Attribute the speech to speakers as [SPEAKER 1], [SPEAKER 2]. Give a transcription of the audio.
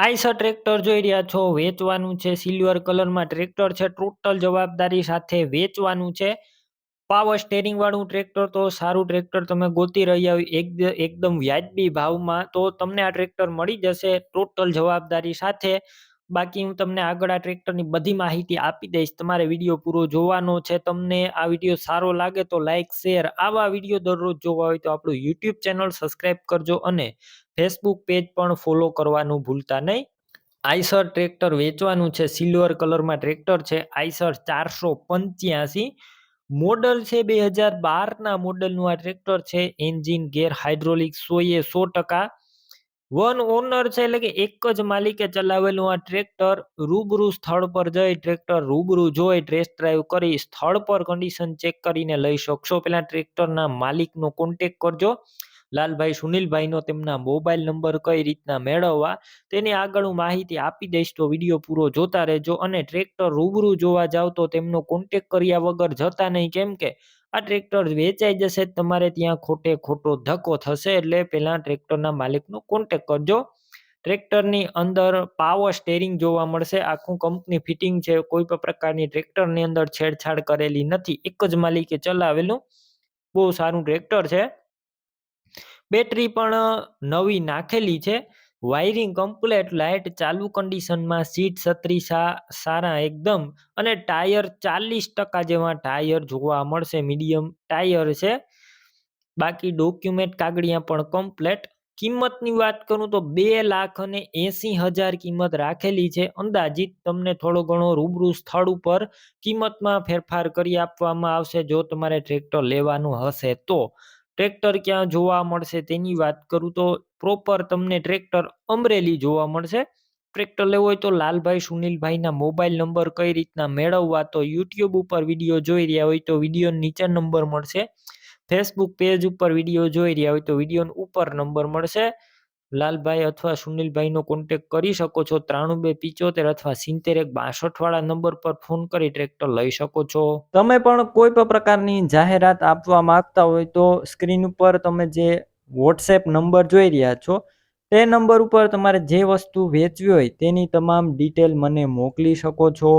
[SPEAKER 1] Eicher tractor જોઈ રહ્યા છો. વેચવાનું છે સિલ્વર કલરમાં ટ્રેક્ટર છે. ટોટલ જવાબદારી સાથે વેચવાનું છે. પાવર સ્ટેરિંગ વાળું ટ્રેક્ટર તો સારું ટ્રેક્ટર તમે ગોતી રહ્યા હોય એક- એકદમ વ્યાજબી ભાવમાં તો તમને આ ટ્રેક્ટર મળી જશે. ટોટલ જવાબદારી સાથે બાકી હું તમને આગળ આ ટ્રેક્ટરની બધી માહિતી આપી દઈશ. તમારે વીડિયો પૂરો જોવાનો છે. તમને આ વીડિયો સારો લાગે તો લાઈક શેર આવા વીડિયો દરરોજ જોવા હોય તો આપણું યુટ્યુબ ચેનલ સબસ્ક્રાઈબ કરજો અને ફેસબુક પેજ પણ ફોલો કરવાનું ભૂલતા નહીં. આઈસર ટ્રેક્ટર વેચવાનું છે. સિલ્વર કલરમાં ટ્રેક્ટર છે. આઈસર ચારસો પંચ્યાસી. મોડલ છે બે હજાર બારના મોડલનું આ ટ્રેક્ટર છે. એન્જિન ગેર હાઇડ્રોલિક સોએ સો ટકા. વન ઓનર છે એટલે કે એક જ માલિકે ચલાવેલું આ ટ્રેક્ટર રૂબરૂ સ્થળ પર જઈ ટ્રેક્ટર રૂબરૂ જોઈ ટેસ્ટ ડ્રાઈવ કરી સ્થળ પર કન્ડિશન ચેક કરીને લઈ શકશો. પેલા ટ્રેક્ટરના માલિકનો કોન્ટેક કરજો. લાલભાઈ, સુનિલભાઈનો તેમના મોબાઈલ નંબર કઈ રીતના મેળવવા તેની આગળ હું માહિતી આપી દઈશ તો વીડિયો પૂરો જોતા રહેજો અને ટ્રેક્ટર રૂબરૂ જોવા જાવ તો તેમનો કોન્ટેક કર્યા વગર જતા નહીં. કેમ કે આ ટ્રેક્ટર વેચાઈ જશે, તમારે ત્યાં ખોટે ખોટો ધક્કો થશે, એટલે પહેલા ટ્રેક્ટરના માલિકનો કોન્ટેક કરજો. ટ્રેક્ટરની અંદર પાવર સ્ટેરિંગ જોવા મળશે. આખું કંપની ફિટિંગ છે, કોઈ પણ પ્રકારની ટ્રેક્ટરની અંદર છેડછાડ કરેલી નથી. એક જ માલિકે ચલાવેલું. બહુ સારું ટ્રેક્ટર છે. બેટરી પણ નવી નાખેલી છે. વાયરિંગ, કમ્પ્લેટ, લાઇટ, ચાલુ કન્ડિશનમાં સીટ છત્રી સારા એકદમ અને ટાયર ચાલીસ ટકા જેવા ટાયર જોવા મળશે, મીડિયમ ટાયર છે. બાકી ડોક્યુમેન્ટ કાગળિયા પણ કમ્પ્લેટ. કિંમતની વાત કરું તો બે લાખ અને એંસી હજાર કિંમત રાખેલી છે. અંદાજિત તમને થોડો ઘણો રૂબરૂ સ્થળ ઉપર કિંમતમાં ફેરફાર કરી આપવામાં આવશે જો તમારે ટ્રેક્ટર લેવાનું હશે તો. ટ્રેક્ટર ક્યાં જોવા મળશે તેની વાત કરું તો પ્રોપર તમને ટ્રેક્ટર અમરેલી જોવા મળશે. ટ્રેક્ટર લેવો હોય તો લાલભાઈ સુનિલભાઈના મોબાઈલ નંબર કઈ રીતના મેળવવા તો યુટ્યુબ ઉપર વીડિયો જોઈ રહ્યા હોય તો વીડિયો નીચે નંબર મળશે. ફેસબુક પેજ ઉપર વીડિયો જોઈ રહ્યા હોય તો વીડિયો ઉપર નંબર મળશે. લાલભાઈ અથવા સુનિલભાઈનો કોન્ટેક કરી શકો છો. ત્રાણું બે પિચોતેર અથવા સિત્તેર એક બાસઠ વાળા નંબર પર ફોન કરી ટ્રેક્ટર લઈ શકો છો. તમે પણ કોઈ પણ પ્રકારની જાહેરાત આપવા માંગતા હોય તો સ્ક્રીન ઉપર તમે જે વોટ્સએપ નંબર જોઈ રહ્યા છો, તે નંબર ઉપર તમારે જે વસ્તુ વેચવી હોય તેની તમામ ડિટેલ મને મોકલી શકો છો.